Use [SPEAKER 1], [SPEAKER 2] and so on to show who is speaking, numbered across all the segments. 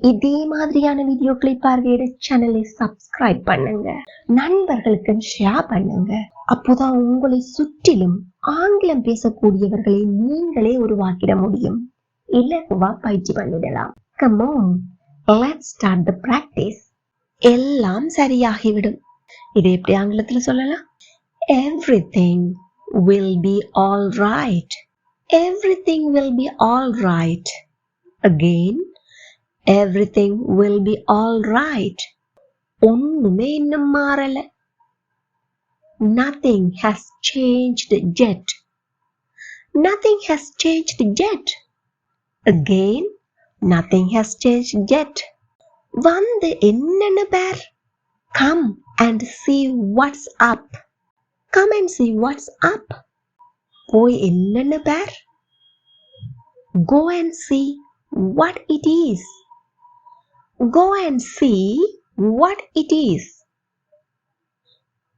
[SPEAKER 1] இதே மாதிரியான வீடியோக்களை பார்வையிட சேனலை சப்ஸ்கிரைப் பண்ணுங்க. நண்பர்களுக்கு ஷேர் பண்ணுங்க. அப்போதான் உங்களை சுற்றிலும் ஆங்கிலம் பேசக்கூடியவர்களை நீங்களே உருவாக்கிட முடியும். இலகுவா பயிற்சி பண்ணிடலாம். Come on let start the the எல்லாம் சரியாகிவிடும். இது எப்படி ஆங்கிலத்தில் சொல்லலாம்? Everything will be all right everything will be all right again everything will be all right. Nothing has changed yet. Nothing has changed yet. Again, nothing has changed yet. Come and see what's up. Come and see what's up. Go and see what it is. Go and see what it is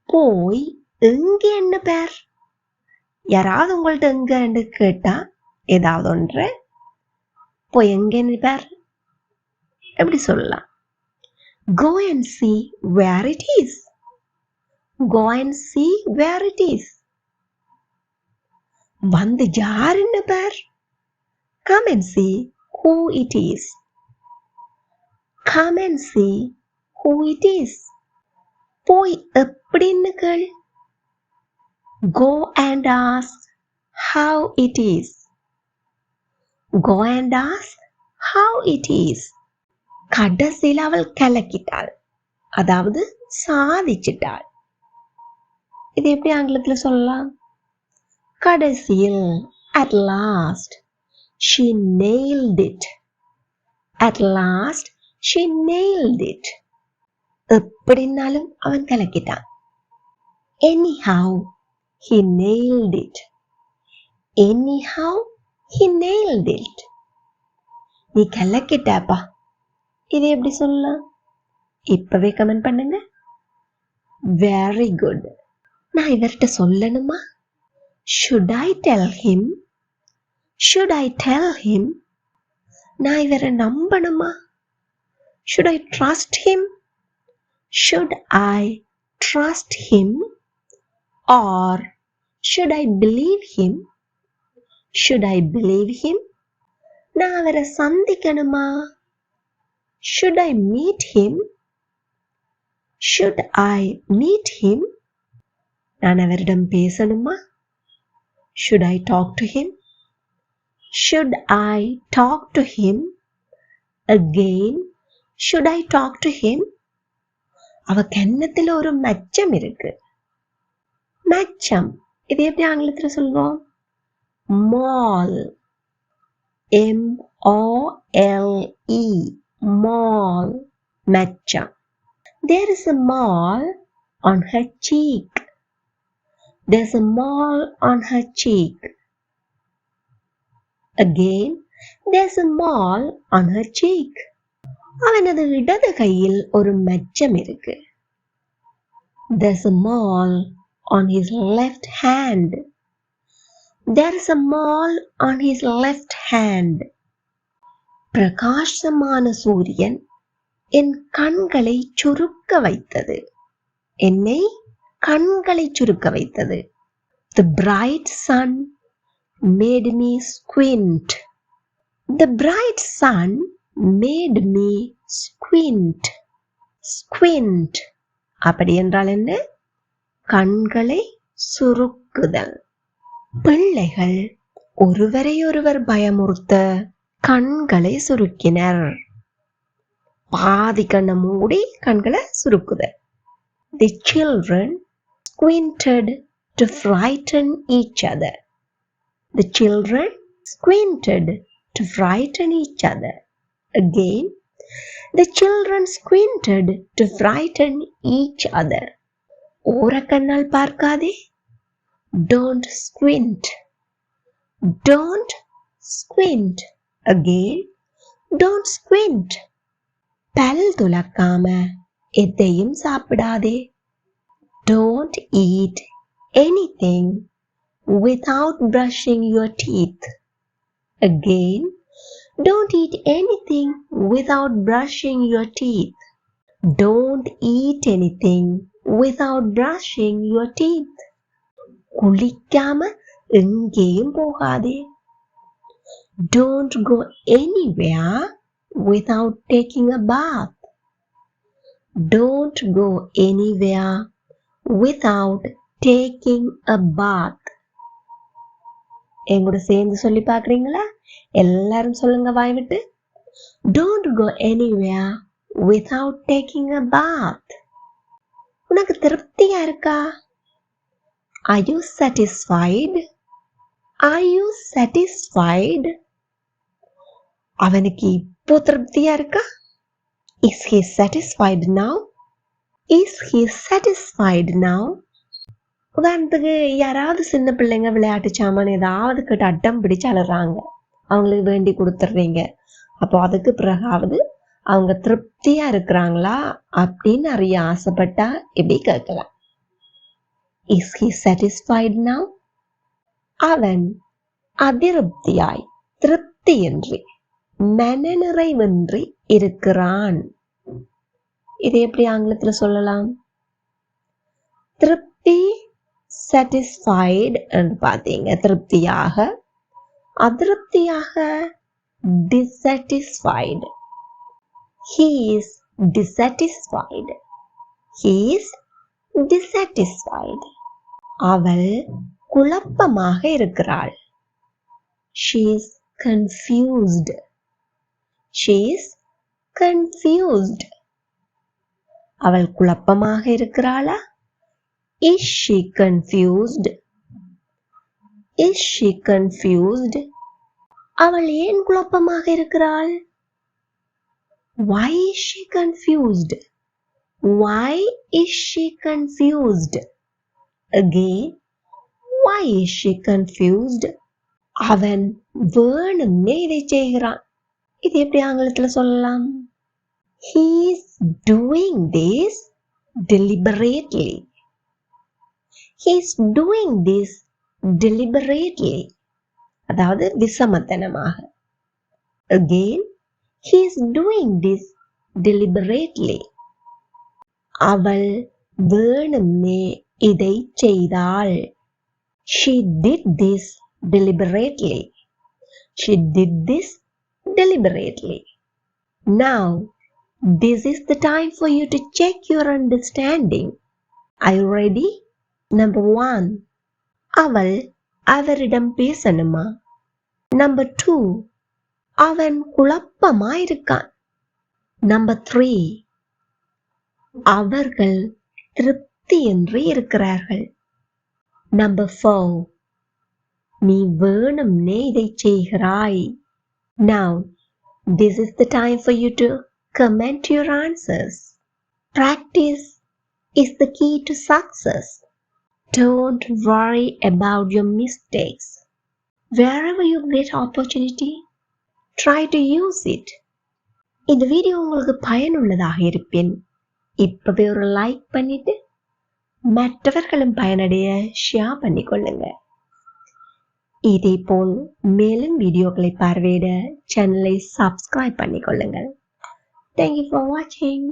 [SPEAKER 1] போய் எங்க என்ன பேர் யாராவது உங்கள்ட்ட எங்கன்னு கேட்டா ஏதாவது ஒன்று போய் எங்கன்னு பேர் எப்படி சொல்லலாம் go and see where it is go and see where it is வந்து யாருன்னு பேர் come and see who it is come and see who it is போய் எப்படின்னு கேள் go and ask how it is go and ask how it is கடைசியில் அவள் கலக்கிட்டாள் அதாவது சாதிச்சிட்டாள் இது எப்படி ஆங்கிலத்தில் சொல்லலாம் கடைசியில் at last she nailed it at last She nailed it எப்படின்னாலும் அவன் கலக்கிட்டான் anyhow he nailed it anyhow he nailed it நீ கலக்கிட்டாப்பா இது எப்படி சொல்லலாம் இப்பவே கமெண்ட் பண்ணுங்க வெரி குட் நான் இவர்கிட்ட சொல்லணுமா should I tell him should I tell him நான் இவரை நம்பணுமா Should I trust him should I trust him or should I believe him should I believe him நான் அவரை சந்திக்கணுமா Should I meet him? Should I meet him? நான் அவரிடம் பேசணுமா Should I talk to him? Should I talk to him? Again, should I talk to him? அவ கன்னத்தில் ஒரு மச்சம் இருக்கு மச்சம் இது எப்படி ஆங்கிலத்தில் சொல்லுவோம் mall M O L E mall matcha there is a mall on her cheek there's a mall on her cheek again there's a mall on her cheek அவனது இடது கையில் ஒரு மெச்சம் இருக்கு. There's a mall on his left hand. There's a mall on his left hand. பிரகாசமான சூரியன் என் கண்களை சுருக்க வைத்தது. என்னை கண்களை சுருக்க வைத்தது. The bright sun made me squint. The bright sun made me squint squint அப்படி என்றால் என்ன? கண்களை சுருக்குதல். பிள்ளைகள் ஒருவரையொருவர் பயமுறுத்த கண்களை சுருக்கினர். பாதி கண்ணை மூடி கண்களை சுருக்குதல். The children squinted to frighten each other. The children squinted to frighten each other. Again, The children squinted to frighten each other. ஓரக்கண்ணால் பார்க்காதே Don't squint. Don't squint. Again, don't squint. பல் துலக்காம எதையும் சாப்பிடாதே Don't eat anything without brushing your teeth. Again, don't eat anything without brushing your teeth. Don't eat anything without brushing your teeth. കുളിക്കാമ എങ്കേയും Don't go anywhere without taking a bath. Don't go anywhere without taking a bath. என் கூட சேர்ந்து சொல்லி பார்க்குறீங்களா? எல்லாரும் சொல்லுங்க வாய் விட்டு. Don't go anywhere without taking a bath உனக்கு திருப்தியா இருக்கா? Are you satisfied are you satisfied அவனுக்கு இப்போ திருப்தியா இருக்கா? Is he satisfied now is he satisfied now உதாரணத்துக்கு யாராவது சின்ன பிள்ளைங்க விளையாட்டு சாமான் ஏதாவது கிட்ட அட்டம் பிடிச்சு அழுறாங்க. அவங்களுக்கு வேண்டி கொடுத்துட்றீங்க அப்போ அதுக்கு பிறகாவது அவங்க திருப்தியா இருக்கிறாங்களா அப்படின்னு அறிய ஆசைப்பட்டா இப்படி கேட்கலாம். இஸ் ஹி சாட்டிஸ்ஃபைட் நவ் அவன் அதிருப்தியாய் திருப்தியின்றி மனநிறைவின்றி இருக்கிறான். இது எப்படி ஆங்கிலத்தில் சொல்லலாம்? திருப்தி சாட்டிஸ்ஃபைடு என்று பார்த்தீங்க திருப்தியாக அதிருப்தியாக dissatisfied he is dissatisfied he அவள் குழப்பமாக இருக்கிறாள் she is confused she confused அவள் குழப்பமாக இருக்கிறாளா is she confused is she confused அவள் ஏன் குழப்பமாக இருக்கிறாள் why is she confused why is she confused again why is she confused அவன் வேணும்னே இதை செய்கிறான் இது எப்படி ஆங்கிலத்துல சொல்லலாம் he is doing this deliberately he is doing this deliberately அதாவது விசமத்தனமாக again he is doing this deliberately அவள் வேணும்னே இதை செய்தாள் she did this deliberately she did this deliberately now this is the time for you to check your understanding are you Number one அவள் அவரிடம் பேசணுமா? Number two அவன் குழப்பமா இருக்கான் நம்பர் த்ரீ அவர்கள் திருப்தியின்றி இருக்கிறார்கள். நம்பர் ஃபோர் நீ வேணும்னே இதை செய்கிறாய். Now this is the time for you to comment your answers practice is the key to success Don't worry about your mistakes. Wherever you get opportunity, try to use it. இந்த video உங்களுக்கு பயனுள்ளதாக இருப்பின் இப்பவே ஒரு like பண்ணிட்டு மற்றவர்களும் பயனடைய share பண்ணி கொள்ளுங்க இதே போல் மேலும் வீடியோக்களை பார்வையிட சேனலை சப்ஸ்கிரைப் பண்ணிக்கொள்ளுங்கள் தேங்க்யூ ஃபார் வாட்சிங்